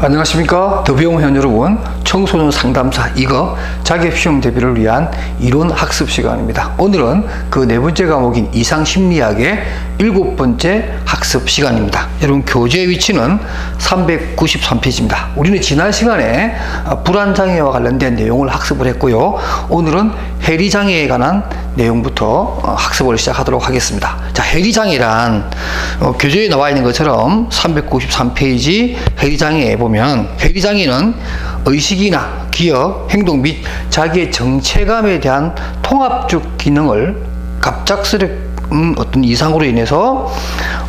안녕하십니까? 더비용 현 여러분 청소년 상담사 이거 자격 시험 대비를 위한 이론 학습 시간입니다. 오늘은 그 네 번째 과목인 이상심리학의 일곱 번째 학습 시간입니다. 여러분 교재 위치는 393페이지입니다. 우리는 지난 시간에 불안장애와 관련된 내용을 학습을 했고요. 오늘은 해리장애에 관한 내용부터 어, 학습을 시작하도록 하겠습니다. 자 해리장애란 어, 교재에 나와 있는 것처럼 393페이지 해리장애에 보면 회리장애는 의식이나 기억, 행동 및 자기의 정체감에 대한 통합적 기능을 갑작스럽 음, 어떤 이상으로 인해서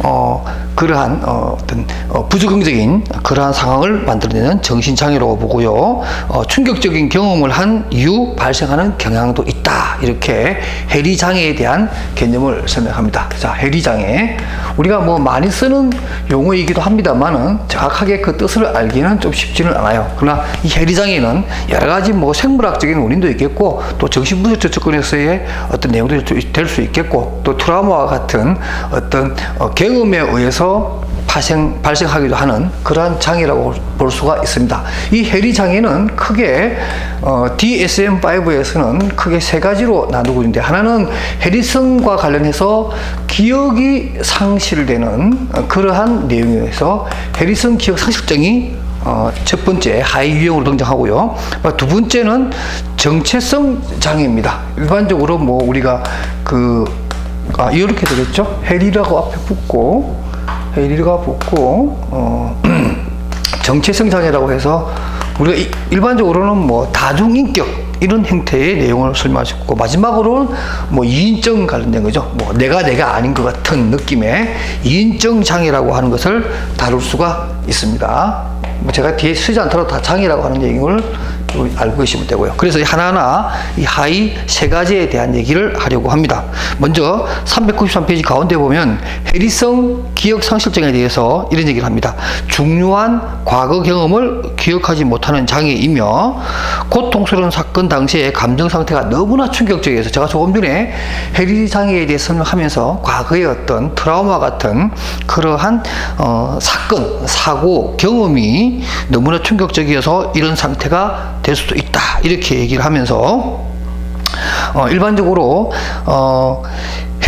어, 그러한 어, 어떤 어, 부적응적인 그러한 상황을 만들어내는 정신장애라고 보고요. 어, 충격적인 경험을 한 이후 발생하는 경향도 있다. 이렇게 해리장애에 대한 개념을 설명합니다. 자, 해리장애. 우리가 뭐 많이 쓰는 용어이기도 합니다만은 정확하게 그 뜻을 알기는 좀 쉽지는 않아요. 그러나 이 해리장애는 여러 가지 뭐 생물학적인 원인도 있겠고 또 정신분석적 접근에서의 어떤 내용들이 될수 있겠고 또 트라우마와 같은 어떤 어, 경험에 의해서 발생, 발생하기도 하는 그러한 장애라고 볼 수가 있습니다. 이 해리 장애는 크게 어, DSM-5에서는 크게 세 가지로 나누고 있는데 하나는 해리성과 관련해서 기억이 상실되는 그러한 내용에서 해리성 기억 상실증이 어, 첫 번째 하위 유형으로 등장하고요. 두 번째는 정체성 장애입니다. 일반적으로 뭐 우리가 그 아, 이렇게 되겠죠? 해리라고 앞에 붙고, 해리가 붙고, 어, 정체성 장애라고 해서 우리가 이, 일반적으로는 뭐 다중인격 이런 형태의 내용을 설명하셨고 마지막으로는 뭐 이인증 관련된 거죠. 뭐 내가 내가 아닌 것 같은 느낌의 이인증 장애라고 하는 것을 다룰 수가 있습니다. 뭐 제가 뒤에 쓰지 않더라도 다 장애라고 하는 얘기를 알고 계시면 되고요. 그래서 하나하나 이 하위 세 가지에 대한 얘기를 하려고 합니다. 먼저 393페이지 가운데 보면 해리성 기억 상실증에 대해서 이런 얘기를 합니다. 중요한 과거 경험을 기억하지 못하는 장애이며 고통스러운 사건 당시의 감정 상태가 너무나 충격적이어서 제가 조금 전에 해리 장애에 대해 설명하면서 과거의 어떤 트라우마 같은 그러한 어, 사건, 사고, 경험이 너무나 충격적이어서 이런 상태가 될 수도 있다. 이렇게 얘기를 하면서 어, 일반적으로 어,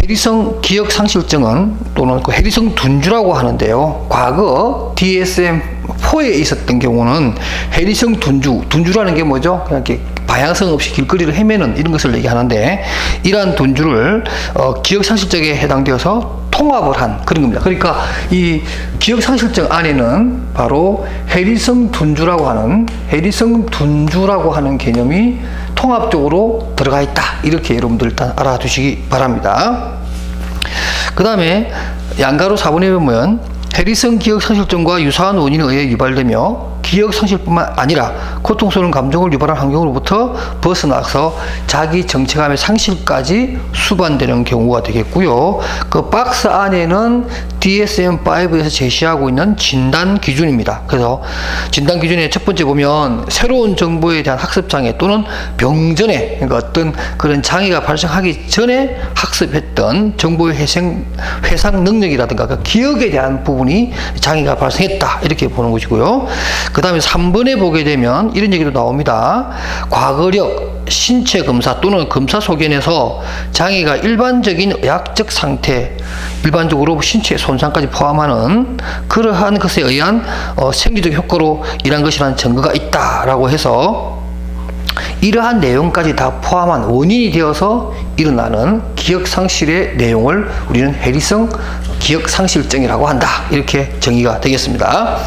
해리성 기억 상실증은 또는 그 해리성 둔주라고 하는데요. 과거 DSM-4에 있었던 경우는 해리성 둔주, 둔주라는 게 뭐죠? 그냥 이렇게 방향성 없이 길거리를 헤매는 이런 것을 얘기하는데 이러한 둔주를 어, 기억 상실증에 해당되어서 통합을 한 그런 겁니다. 그러니까 이 기억 상실증 안에는 바로 해리성 둔주라고 하는 해리성 둔주라고 하는 개념이 통합적으로 들어가 있다. 이렇게 여러분들 일단 알아두시기 바랍니다. 그 다음에 양가로 4번에 보면 해리성 기억 상실증과 유사한 원인에 의해 유발되며 기억 상실뿐만 아니라 고통스러운 감정을 유발한 환경으로부터 벗어나서 자기 정체감의 상실까지 수반되는 경우가 되겠고요. 그 박스 안에는 DSM-5에서 제시하고 있는 진단 기준입니다. 그래서 진단 기준의 첫 번째 보면 새로운 정보에 대한 학습 장애 또는 병전에 그러니까 어떤 그런 장애가 발생하기 전에 학습했던 정보의 회생, 회상 능력이라든가 그 기억에 대한 부분이 장애가 발생했다 이렇게 보는 것이고요. 그 다음에 3번에 보게 되면 이런 얘기도 나옵니다. 과거력 신체 검사 또는 검사 소견에서 장애가 일반적인 의학적 상태, 일반적으로 신체 손상까지 포함하는 그러한 것에 의한 어, 생리적 효과로 일한 것이라는 증거가 있다라고 해서 이러한 내용까지 다 포함한 원인이 되어서 일어나는 기억 상실의 내용을 우리는 해리성 기억 상실증이라고 한다. 이렇게 정의가 되겠습니다.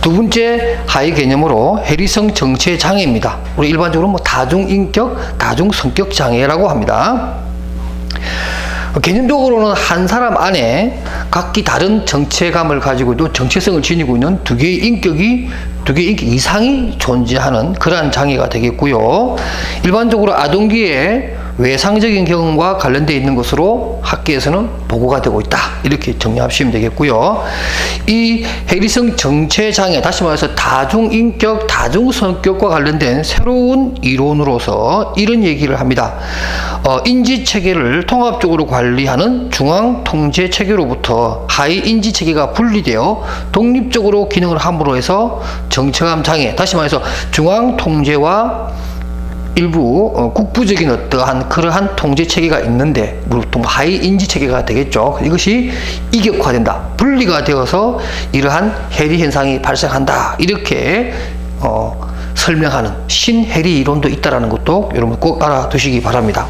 두 번째 하위 개념으로 해리성 정체 장애입니다. 우리 일반적으로 뭐 다중인격, 다중성격 장애라고 합니다. 개념적으로는 한 사람 안에 각기 다른 정체감을 가지고 또 정체성을 지니고 있는 두 개의 인격이 두 인격 이상이 존재하는 그러한 장애가 되겠고요. 일반적으로 아동기에 외상적인 경험과 관련되어 있는 것으로 학계에서는 보고가 되고 있다. 이렇게 정리하시면 되겠고요. 이 해리성 정체장애, 다시 말해서 다중인격, 다중성격과 관련된 새로운 이론으로서 이런 얘기를 합니다. 어, 인지체계를 통합적으로 관리하는 중앙통제체계로부터 하위 인지체계가 분리되어 독립적으로 기능을 함으로 해서 정체감 장애, 다시 말해서 중앙통제와 일부 어, 국부적인 어떠한 그러한 통제 체계가 있는데 보통 하위 인지 체계가 되겠죠. 이것이 이격화된다. 분리가 되어서 이러한 해리 현상이 발생한다. 이렇게 어, 설명하는 신해리 이론도 있다라는 것도 여러분 꼭 알아두시기 바랍니다.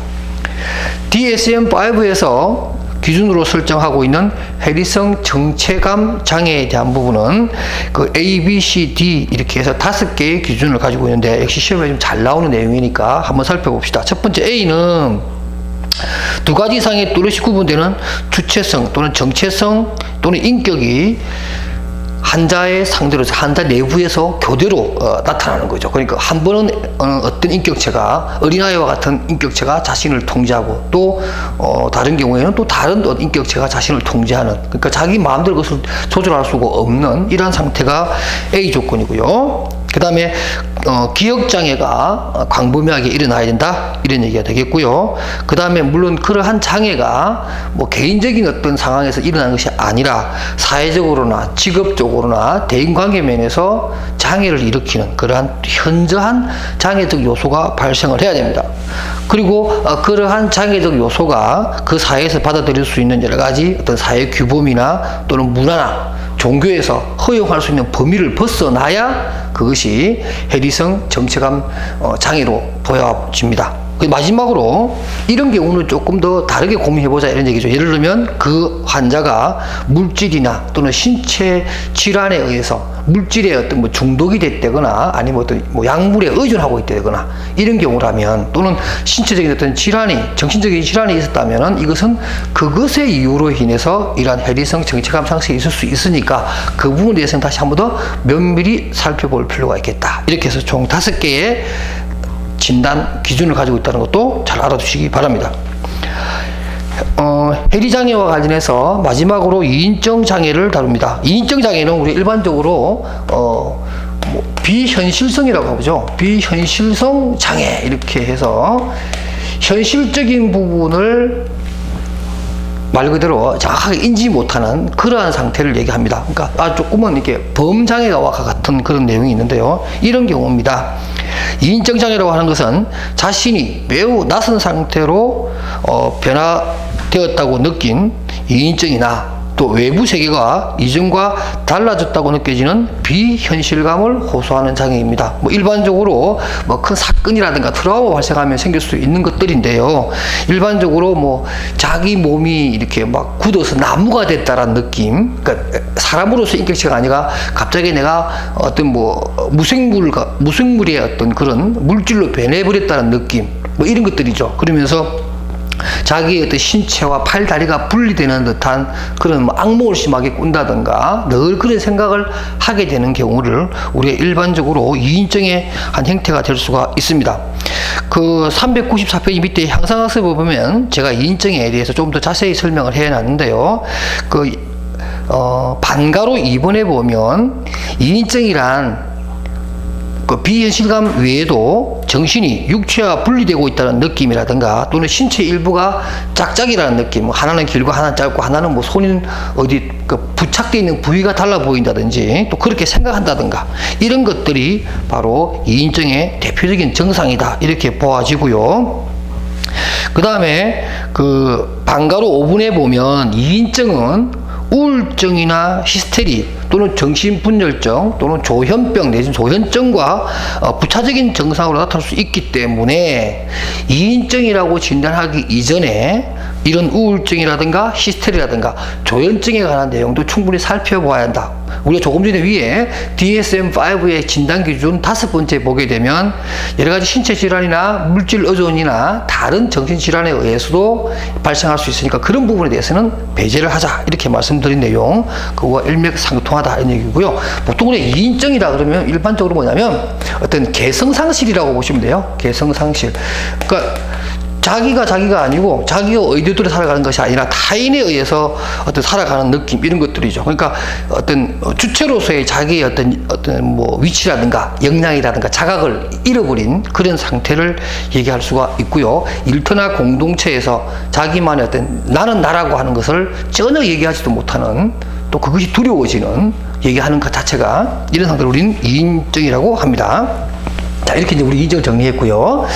DSM-5에서 기준으로 설정하고 있는 해리성 정체감 장애에 대한 부분은 그 A, B, C, D 이렇게 해서 다섯 개의 기준을 가지고 있는데 역시 시험에 좀 잘 나오는 내용이니까 한번 살펴봅시다. 첫 번째 A는 두 가지 이상의 또렷이 구분되는 주체성 또는 정체성 또는 인격이 환자의 상대로 환자 내부에서 교대로 어, 나타나는 거죠. 그러니까 한 번은 어, 떤 인격체가 어린아이와 같은 인격체가 자신을 통제하고 또 어, 다른 경우에는 또 다른 인격체가 자신을 통제하는 그러니까 자기 마음대로 그것을 조절할 수가 없는 이러한 상태가 A 조건이고요. 그 다음에 어, 기억장애가 광범위하게 일어나야 된다. 이런 얘기가 되겠고요. 그 다음에 물론 그러한 장애가 뭐 개인적인 어떤 상황에서 일어나는 것이 아니라 사회적으로나 직업적으로나 대인관계 면에서 장애를 일으키는 그러한 현저한 장애적 요소가 발생을 해야 됩니다. 그리고 어, 그러한 장애적 요소가 그 사회에서 받아들일 수 있는 여러 가지 어떤 사회 규범이나 또는 문화나 종교에서 허용할 수 있는 범위를 벗어나야 그것이 해리성 정체감 어, 장애로 보여집니다. 그 마지막으로 이런 경우는 조금 더 다르게 고민해보자 이런 얘기죠. 예를 들면 그 환자가 물질이나 또는 신체 질환에 의해서 물질에 어떤 뭐 중독이 됐다거나 아니면 어떤 뭐 약물에 의존하고 있다거나 이런 경우라면 또는 신체적인 어떤 질환이 정신적인 질환이 있었다면은 이것은 그것의 이유로 인해서 이러한 해리성 정체감 상승이 있을 수 있으니까 그 부분에 대해서는 다시 한 번 더 면밀히 살펴볼 필요가 있겠다. 이렇게 해서 총 다섯 개의 진단 기준을 가지고 있다는 것도 잘 알아두시기 바랍니다. 어, 해리 장애와 관련해서 마지막으로 이인증 장애를 다룹니다. 이인증 장애는 우리 일반적으로 어, 뭐 비현실성이라고 하죠. 비현실성 장애 이렇게 해서 현실적인 부분을 말 그대로 정확하게 인지 못하는 그러한 상태를 얘기합니다. 그러니까 아, 조금은 이렇게 범장애와 같은 그런 내용이 있는데요. 이런 경우입니다. 이인적 장애라고 하는 것은 자신이 매우 낯선 상태로 어, 변화되었다고 느낀 이인증이나 또 외부 세계가 이전과 달라졌다고 느껴지는 비현실감을 호소하는 장애입니다. 뭐 일반적으로 뭐 큰 사건이라든가 트라우마 발생하면 생길 수 있는 것들인데요. 일반적으로 뭐 자기 몸이 이렇게 막 굳어서 나무가 됐다라는 느낌. 그러니까 사람으로서 인격체가 아니라 갑자기 내가 어떤 뭐 무생물 무생물의 어떤 그런 물질로 변해버렸다는 느낌. 뭐 이런 것들이죠. 그러면서 자기의 어떤 신체와 팔, 다리가 분리되는 듯한 그런 뭐 악몽을 심하게 꾼다든가 늘 그런 생각을 하게 되는 경우를 우리가 일반적으로 이인증의 한 형태가 될 수가 있습니다. 그 394페이지 밑에 향상학습을 보면 제가 이인증에 대해서 좀 더 자세히 설명을 해 놨는데요. 그 어, 반가로 2번에 보면 이인증이란 그 비현실감 외에도 정신이 육체와 분리되고 있다는 느낌이라든가 또는 신체 일부가 짝짝이라는 느낌 뭐 하나는 길고 하나는 짧고 하나는 뭐 손이 어디 그 부착되어 있는 부위가 달라 보인다든지 또 그렇게 생각한다든가 이런 것들이 바로 이인증의 대표적인 증상이다. 이렇게 보아지고요. 그 다음에 그 방가로 5분에 보면 이인증은 우울증이나 히스테리 또는 정신분열증 또는 조현병 내지는 조현증과 어, 부차적인 증상으로 나타날 수 있기 때문에 이인증이라고 진단하기 이전에 이런 우울증이라든가 히스테리라든가 조현증에 관한 내용도 충분히 살펴봐야 한다. 우리가 조금 전에 위에 DSM-5의 진단 기준 다섯 번째 보게 되면 여러 가지 신체 질환이나 물질 의존이나 다른 정신 질환에 의해서도 발생할 수 있으니까 그런 부분에 대해서는 배제를 하자 이렇게 말씀드린 내용 그거와 일맥상통하다 이런 얘기고요. 보통 우리 이인증이라 그러면 일반적으로 뭐냐면 어떤 개성 상실이라고 보시면 돼요. 개성 상실. 그러니까 자기가 자기가 아니고 자기가 의도대로 살아가는 것이 아니라 타인에 의해서 어떤 살아가는 느낌 이런 것들이죠. 그러니까 어떤 주체로서의 자기의 어떤 어떤 뭐 위치라든가 역량이라든가 자각을 잃어버린 그런 상태를 얘기할 수가 있고요. 일터나 공동체에서 자기만의 어떤 나는 나라고 하는 것을 전혀 얘기하지도 못하는 또 그것이 두려워지는 얘기하는 것 자체가 이런 상태를 우리는 이인증이라고 합니다. 자, 이렇게 이제 우리 이정 정리했고요.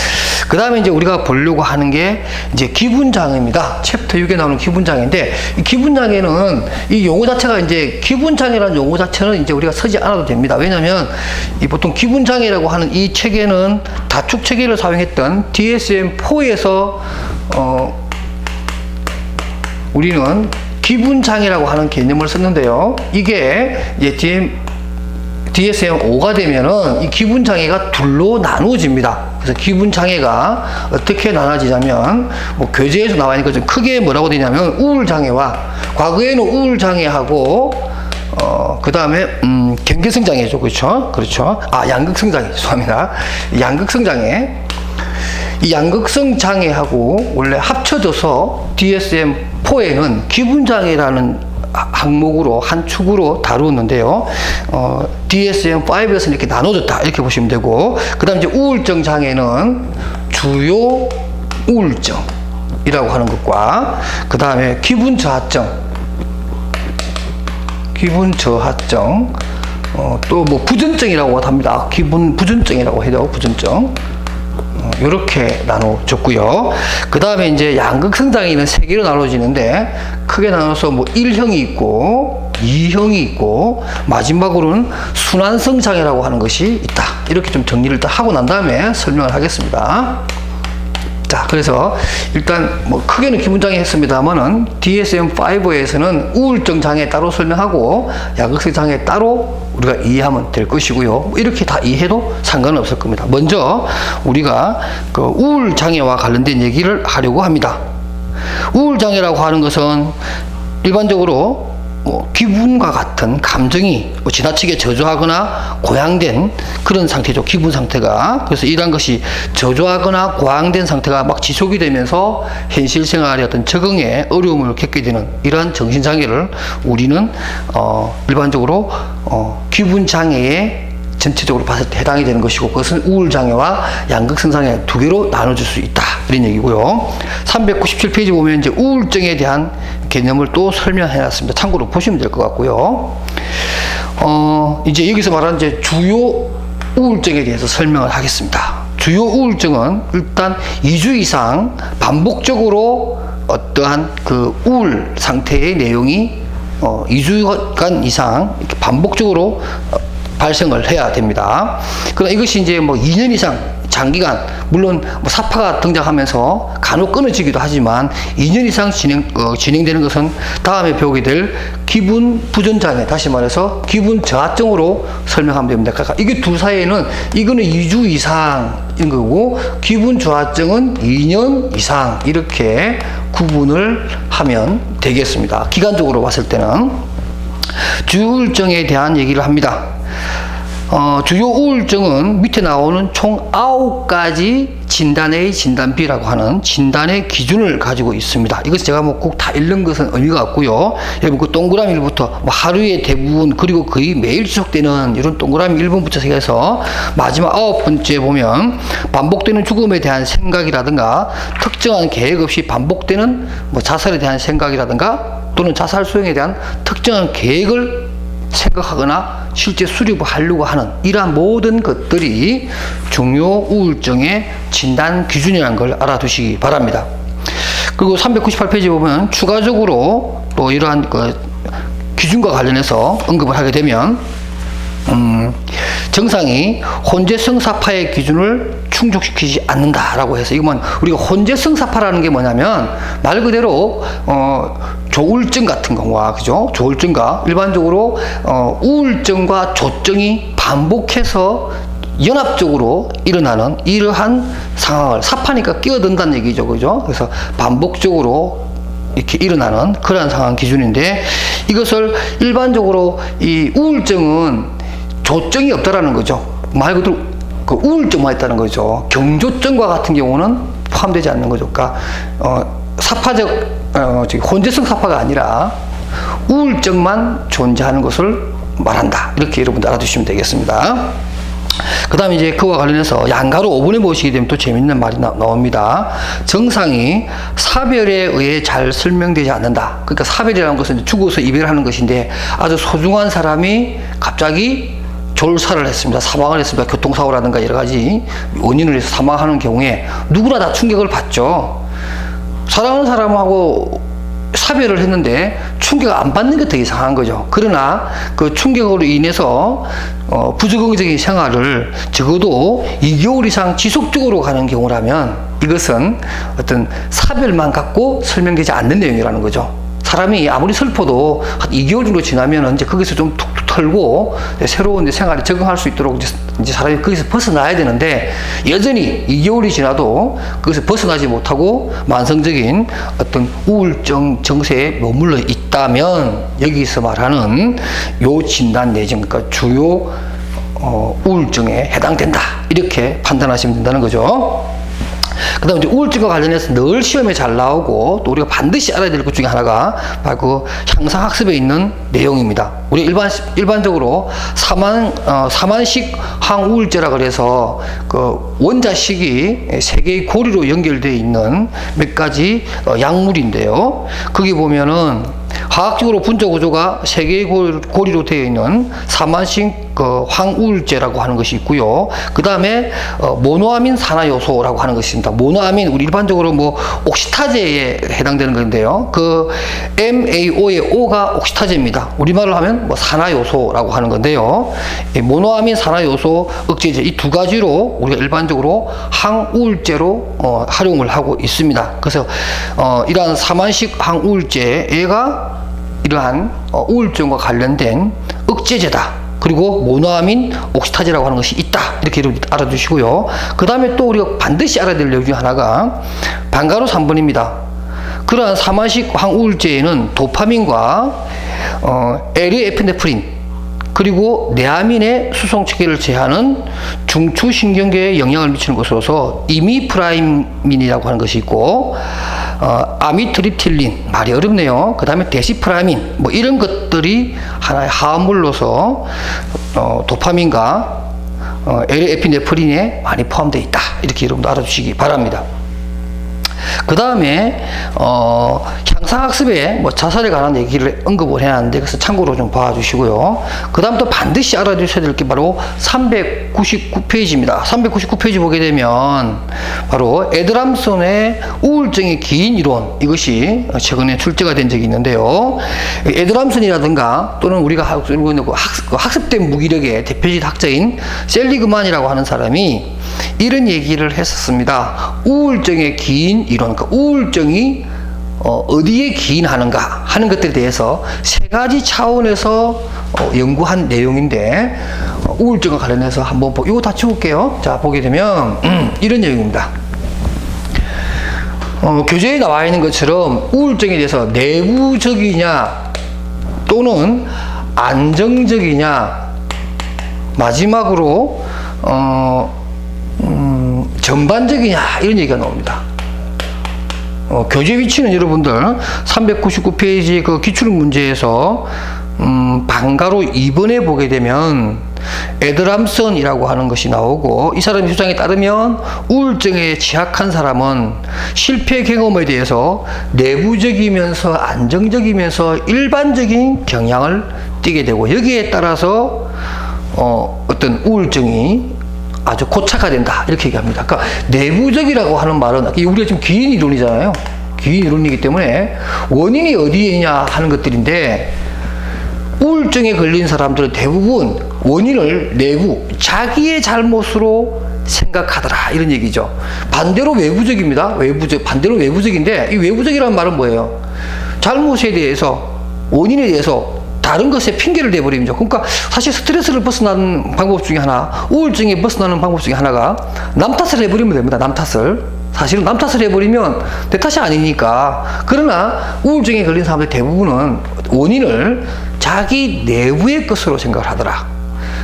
그 다음에 이제 우리가 보려고 하는 게 이제 기분장애입니다. 챕터 6에 나오는 기분장애인데, 이 기분장애는 이 용어 자체가 이제 기분장애라는 용어 자체는 이제 우리가 쓰지 않아도 됩니다. 왜냐면 이 보통 기분장애라고 하는 이 체계는 다축 체계를 사용했던 DSM-4에서 어, 우리는 기분장애라고 하는 개념을 썼는데요. 이게 이제 DSM-5가 되면은 이 기분 장애가 둘로 나누어집니다. 그래서 기분 장애가 어떻게 나눠지냐면, 뭐 교재에서 나와 있는 것좀 크게 뭐라고 되냐면, 우울 장애와, 과거에는 우울 장애하고, 어, 그 다음에, 음, 경계성 장애죠. 그렇죠? 그렇죠. 아, 양극성 장애. 죄송합니다. 양극성 장애. 이 양극성 장애하고 원래 합쳐져서 DSM-4에는 기분 장애라는 항목으로 한 축으로 다루었는데요. 어, DSM-5에서 이렇게 나눠졌다 이렇게 보시면 되고 그다음 이제 우울증 장애는 주요 우울증이라고 하는 것과 그 다음에 기분 저하증, 기분 저하증, 어, 또 뭐 부전증이라고 합니다. 기분 부전증이라고 해도 부전증. 이렇게 나눠졌고요. 그 다음에 이제 양극성장애는 세 개로 나눠지는데 크게 나눠서 뭐 1형이 있고 2형이 있고 마지막으로는 순환성 장애라고 하는 것이 있다. 이렇게 좀 정리를 하고 난 다음에 설명을 하겠습니다. 자, 그래서 일단 뭐 크게는 기분장애 했습니다만은 DSM-5에서는 우울증 장애 따로 설명하고 야극성 장애 따로 우리가 이해하면 될 것이고요. 뭐 이렇게 다 이해해도 상관은 없을 겁니다. 먼저 우리가 그 우울 장애와 관련된 얘기를 하려고 합니다. 우울 장애라고 하는 것은 일반적으로 뭐 기분과 같은 감정이 뭐 지나치게 저조하거나 고양된 그런 상태죠. 기분 상태가. 그래서 이러한 것이 저조하거나 고양된 상태가 막 지속이 되면서 현실 생활의 어떤 적응에 어려움을 겪게 되는 이러한 정신장애를 우리는 어 일반적으로 어 기분 장애의 전체적으로 봤을 때 해당이 되는 것이고 그것은 우울장애와 양극성장애 두 개로 나눠줄 수 있다. 이런 얘기고요. 397페이지 보면 이제 우울증에 대한 개념을 또 설명해 놨습니다. 참고로 보시면 될 것 같고요. 어 이제 여기서 말하는 이제 주요 우울증에 대해서 설명을 하겠습니다. 주요 우울증은 일단 2주 이상 반복적으로 어떠한 그 우울 상태의 내용이 어, 2주간 이상 반복적으로 발생을 해야 됩니다. 그러나 이것이 이제 뭐 2년 이상 장기간 물론 뭐 사파가 등장하면서 간혹 끊어지기도 하지만 2년 이상 진행 어, 진행되는 것은 다음에 배우게 될 기분 부전 장애 다시 말해서 기분 저하증으로 설명하면 됩니다. 그러니까 이게 둘 사이에는 이거는 2주 이상인 거고 기분 저하증은 2년 이상 이렇게 구분을 하면 되겠습니다. 기간적으로 봤을 때는 주울증에 대한 얘기를 합니다. 어, 주요 우울증은 밑에 나오는 총 9가지 진단의 진단비라고 하는 진단의 기준을 가지고 있습니다. 이것 제가 뭐 꼭 다 읽는 것은 의미가 없고요. 여러분 그 동그라미 1부터 뭐 하루에 대부분 그리고 거의 매일 지속되는 이런 동그라미 1번부터 시작해서 마지막 아홉 번째 보면 반복되는 죽음에 대한 생각이라든가 특정한 계획 없이 반복되는 뭐 자살에 대한 생각이라든가 또는 자살 수행에 대한 특정한 계획을 생각하거나 실제 수립하려고 하는 이러한 모든 것들이 중요 우울증의 진단 기준이라는 걸 알아두시기 바랍니다. 그리고 398페이지 보면 추가적으로 또 이러한 그 기준과 관련해서 언급을 하게 되면 음, 정상이 혼재성사파의 기준을 충족시키지 않는다라고 해서 이건 우리가 혼재성사파라는 게 뭐냐면 말 그대로 어, 조울증 같은 경우와 그죠? 조울증과 일반적으로 어, 우울증과 조증이 반복해서 연합적으로 일어나는 이러한 상황을 사파니까 끼어든다는 얘기죠 그죠? 그래서 반복적으로 이렇게 일어나는 그러한 상황 기준인데 이것을 일반적으로 이 우울증은 조증이 없다라는 거죠. 말 그대로 그 우울증만 있다는 거죠. 경조증과 같은 경우는 포함되지 않는 거죠. 그러니까 어, 사파적 어, 혼재성 사파가 아니라 우울증만 존재하는 것을 말한다. 이렇게 여러분들 알아두시면 되겠습니다. 그 다음에 이제 그와 관련해서 양가로 5분에 모시게 되면 또 재밌는 말이 나, 옵니다 정상이 사별에 의해 잘 설명되지 않는다. 그러니까 사별이라는 것은 죽어서 이별하는 것인데 아주 소중한 사람이 갑자기 졸사를 했습니다. 사망을 했습니다. 교통사고라든가 여러 가지 원인을 해서 사망하는 경우에 누구나 다 충격을 받죠. 사랑하는 사람하고 사별을 했는데 충격 안 받는 게 더 이상한 거죠. 그러나 그 충격으로 인해서 어, 부적응적인 생활을 적어도 2개월 이상 지속적으로 가는 경우라면 이것은 어떤 사별만 갖고 설명되지 않는 내용이라는 거죠. 사람이 아무리 슬퍼도 한 2개월 정도 지나면 이제 거기서 좀 툭툭 털고 새로운 생활에 적응할 수 있도록 이제 사람이 거기서 벗어나야 되는데 여전히 2개월이 지나도 거기서 벗어나지 못하고 만성적인 어떤 우울증 정세에 머물러 있다면 여기서 말하는 요 진단 내정 그러니까 주요 어, 우울증에 해당된다 이렇게 판단하시면 된다는 거죠. 그 다음에 우울증과 관련해서 늘 시험에 잘 나오고 또 우리가 반드시 알아야 될 것 중에 하나가 바로 그 향상학습에 있는 내용입니다. 우리 일반, 일반적으로 사만, 어, 사만식 항우울제라 그래서 그 원자식이 세 개의 고리로 연결되어 있는 몇 가지 어, 약물인데요. 거기 보면은 화학적으로 분자 구조가 세 개의 고리로 되어 있는 사만식 그 황우울제라고 하는 것이 있고요. 그 다음에 어, 모노아민 산화 요소라고 하는 것이 있습니다. 모노아민 우리 일반적으로 뭐 옥시타제에 해당되는 건데요. 그 MAO의 O가 옥시타제입니다. 우리말로 하면 뭐 산화 요소라고 하는 건데요. 모노아민 산화 요소 억제제 이 두 가지로 우리가 일반적으로 항우울제로 어, 활용을 하고 있습니다. 그래서 어, 이러한 사만식 항우울제 얘가 이러한 어, 우울증과 관련된 억제제다. 그리고 모노아민 옥시타제라고 하는 것이 있다. 이렇게 알아두시고요. 그 다음에 또 우리가 반드시 알아야 될 내용 중 하나가 방가로 3번입니다. 그러한 사마식 항우울제에는 도파민과 어, 에리에피네프린 그리고 내아민의 수송 체계를 제하는 중추신경계에 영향을 미치는 것으로서 이미프라임민이라고 하는 것이 있고 어, 아미트립틸린 말이 어렵네요. 그 다음에 데시프라민 뭐 이런 것들이 하나의 화합물로서 어, 도파민과 어, 에피네프린에 많이 포함되어 있다. 이렇게 여러분도 알아주시기 바랍니다. 그 다음에 어, 향상학습에 뭐 자살에 관한 얘기를 언급을 해놨는데 그래서 참고로 좀 봐주시고요. 그 다음 또 반드시 알아두셔야 될 게 바로 399페이지입니다. 399페이지 보게 되면 바로 에드람슨의 우울증의 긴 이론 이것이 최근에 출제가 된 적이 있는데요. 에드람슨이라든가 또는 우리가 학습, 학습 된 무기력의 대표적 학자인 셀리그만이라고 하는 사람이 이런 얘기를 했었습니다. 우울증의 긴 이론, 그러니까 우울증이 어, 디에 기인하는가 하는 것들에 대해서 세 가지 차원에서 어, 연구한 내용인데 어, 우울증과 관련해서 한번 보, 이거 다 치울게요. 자 보게 되면 음, 이런 내용입니다. 어, 교재에 나와 있는 것처럼 우울증에 대해서 내부적이냐 또는 안정적이냐 마지막으로 어, 음, 전반적이냐 이런 얘기가 나옵니다. 어, 교재 위치는 여러분들 399페이지 그 기출 문제에서 음, 방가로 2번에 보게 되면 에드람슨이라고 하는 것이 나오고 이 사람의 주장에 따르면 우울증에 취약한 사람은 실패 경험에 대해서 내부적이면서 안정적이면서 일반적인 경향을 띠게 되고 여기에 따라서 어, 어떤 우울증이 아주 고착화 된다 이렇게 얘기합니다. 그러니까 내부적이라고 하는 말은 우리가 지금 기인 이론이잖아요. 기인 이론이기 때문에 원인이 어디에 있냐 하는 것들인데 우울증에 걸린 사람들은 대부분 원인을 내부 자기의 잘못으로 생각하더라 이런 얘기죠. 반대로 외부적입니다. 외부적 반대로 외부적인데 이 외부적이라는 말은 뭐예요? 잘못에 대해서 원인에 대해서 다른 것에 핑계를 대버립니다. 그러니까 사실 스트레스를 벗어나는 방법 중에 하나, 우울증에 벗어나는 방법 중에 하나가 남 탓을 해버리면 됩니다. 남 탓을. 사실은 남 탓을 해버리면 내 탓이 아니니까. 그러나 우울증에 걸린 사람들 대부분은 원인을 자기 내부의 것으로 생각을 하더라.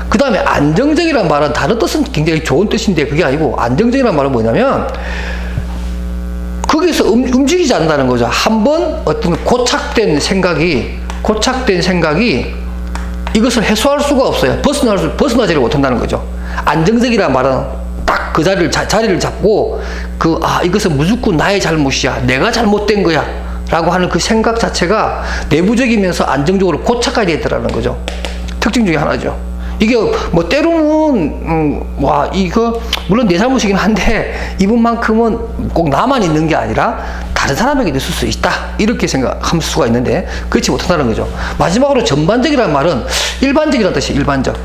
그 다음에 안정적이라는 말은 다른 뜻은 굉장히 좋은 뜻인데 그게 아니고 안정적이라는 말은 뭐냐면 거기서 음, 움직이지 않는다는 거죠. 한번 어떤 고착된 생각이 고착된 생각이 이것을 해소할 수가 없어요. 벗어날 수, 벗어나지를 못한다는 거죠. 안정적이란 말은 딱 그 자리를, 자, 자리를 잡고 그, 아, 이것은 무조건 나의 잘못이야. 내가 잘못된 거야. 라고 하는 그 생각 자체가 내부적이면서 안정적으로 고착화되어 있다는 거죠. 특징 중에 하나죠. 이게 뭐 때로는 음, 와 이거 물론 내 잘못이긴 한데 이분만큼은 꼭 나만 있는 게 아니라 다른 사람에게도 있을 수 있다. 이렇게 생각할 수가 있는데 그렇지 못한다는 거죠. 마지막으로 전반적이라는 말은 일반적이라는 뜻이 일반적.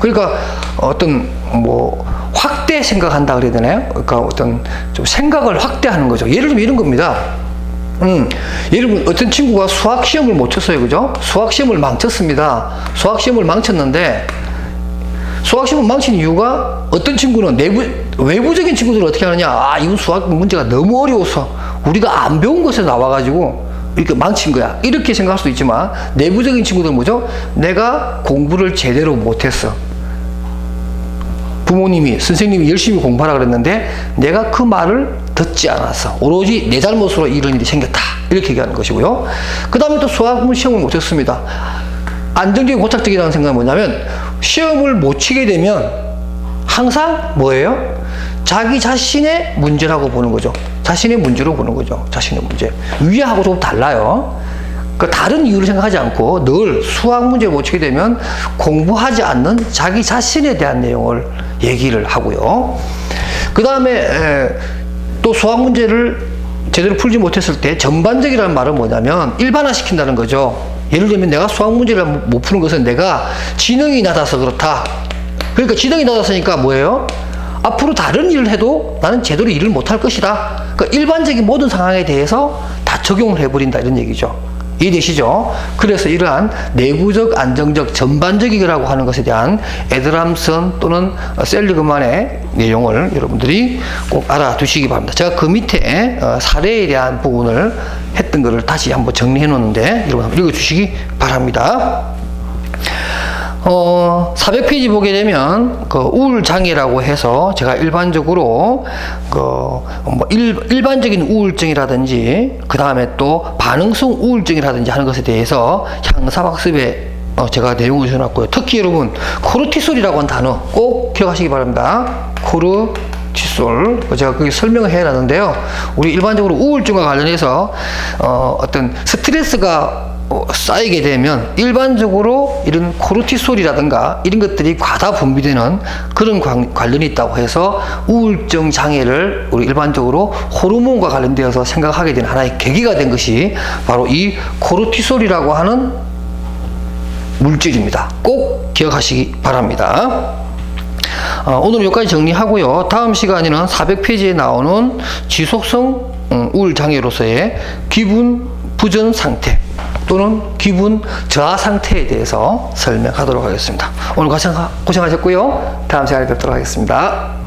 그러니까 어떤 뭐 확대 생각한다 그래야 되나요? 그러니까 어떤 좀 생각을 확대하는 거죠. 예를 들면 이런 겁니다. 음, 들면 어떤 친구가 수학 시험을 못 쳤어요. 그죠? 수학 시험을 망쳤습니다. 수학 시험을 망쳤는데 수학시험 망친 이유가 어떤 친구는 내부, 외부적인 친구들은 어떻게 하느냐. 아, 이건 수학 문제가 너무 어려워서 우리가 안 배운 것에 나와가지고 이렇게 망친 거야. 이렇게 생각할 수도 있지만 내부적인 친구들은 뭐죠? 내가 공부를 제대로 못했어. 부모님이, 선생님이 열심히 공부하라 그랬는데 내가 그 말을 듣지 않았어. 오로지 내 잘못으로 이런 일이 생겼다. 이렇게 얘기하는 것이고요. 그 다음에 또 수학 시험을 못했습니다. 안정적인 고착적이라는 생각은 뭐냐면 시험을 못 치게 되면 항상 뭐예요? 자기 자신의 문제라고 보는 거죠. 자신의 문제로 보는 거죠. 자신의 문제. 위하고 좀 달라요. 그 다른 이유를 생각하지 않고 늘 수학 문제 못 치게 되면 공부하지 않는 자기 자신에 대한 내용을 얘기를 하고요. 그 다음에 또 수학 문제를 제대로 풀지 못했을 때 전반적이라는 말은 뭐냐면 일반화 시킨다는 거죠. 예를 들면 내가 수학 문제를 못 푸는 것은 내가 지능이 낮아서 그렇다. 그러니까 지능이 낮았으니까 뭐예요? 앞으로 다른 일을 해도 나는 제대로 일을 못할 것이다. 그러니까 일반적인 모든 상황에 대해서 다 적용을 해버린다 이런 얘기죠. 이해되시죠? 그래서 이러한 내부적, 안정적, 전반적이라고 하는 것에 대한 에드람슨 또는 셀리그만의 내용을 여러분들이 꼭 알아두시기 바랍니다. 제가 그 밑에 어, 사례에 대한 부분을 했던 것을 다시 한번 정리해 놓는데 여러분 한번 읽어주시기 바랍니다. 어, 400페이지 보게 되면 그 우울장애라고 해서 제가 일반적으로 그뭐 일반적인 우울증이라든지 그 다음에 또 반응성 우울증이라든지 하는 것에 대해서 향사박습에 어, 제가 내용을 주놨고요. 특히 여러분 코르티솔이라고 하는 단어 꼭 기억하시기 바랍니다. 코르티솔 제가 그게 설명을 해놨는데요. 우리 일반적으로 우울증과 관련해서 어, 어떤 스트레스가 어, 쌓이게 되면 일반적으로 이런 코르티솔이라든가 이런 것들이 과다 분비되는 그런 관련이 있다고 해서 우울증 장애를 우리 일반적으로 호르몬과 관련되어서 생각하게 된 하나의 계기가 된 것이 바로 이 코르티솔이라고 하는 물질입니다. 꼭 기억하시기 바랍니다. 어, 오늘 여기까지 정리하고요. 다음 시간에는 400페이지에 나오는 지속성 음, 우울 장애로서의 기분 부전 상태 또는 기분 저하 상태에 대해서 설명하도록 하겠습니다. 오늘 고생하셨고요. 다음 시간에 뵙도록 하겠습니다.